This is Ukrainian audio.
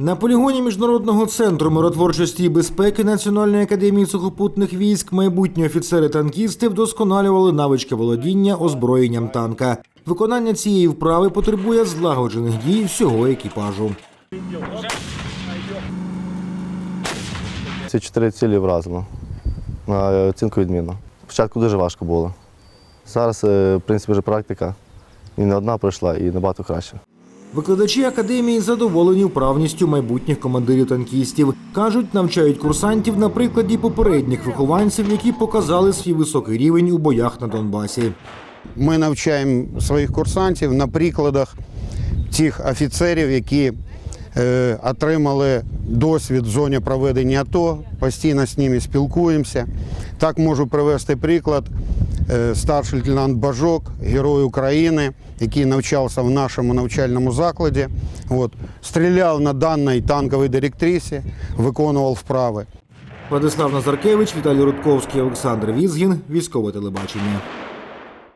На полігоні міжнародного центру миротворчості і безпеки Національної академії сухопутних військ майбутні офіцери-танкісти вдосконалювали навички володіння озброєнням танка. Виконання цієї вправи потребує злагоджених дій всього екіпажу. Ці чотири цілі вразило. На оцінку відмінно. Спочатку дуже важко було. Зараз, е, в принципі, вже практика. І не одна пройшла, і набагато краще. Викладачі академії задоволені вправністю майбутніх командирів танкістів. кажуть, навчають курсантів на прикладі попередніх вихованців, які показали свій високий рівень у боях на Донбасі. Ми навчаємо своїх курсантів на прикладах тих офіцерів, які е, отримали досвід в зоні проведення АТО, постійно з ними спілкуємося. Так можу привести приклад. Е, Старший лейтенант Бажок, герой України, який навчався в нашому навчальному закладі. От, стріляв на даній танковій директрисі, виконував вправи. Владислав Назаркевич, Віталій Рудковський, Олександр Візгін. Військове телебачення.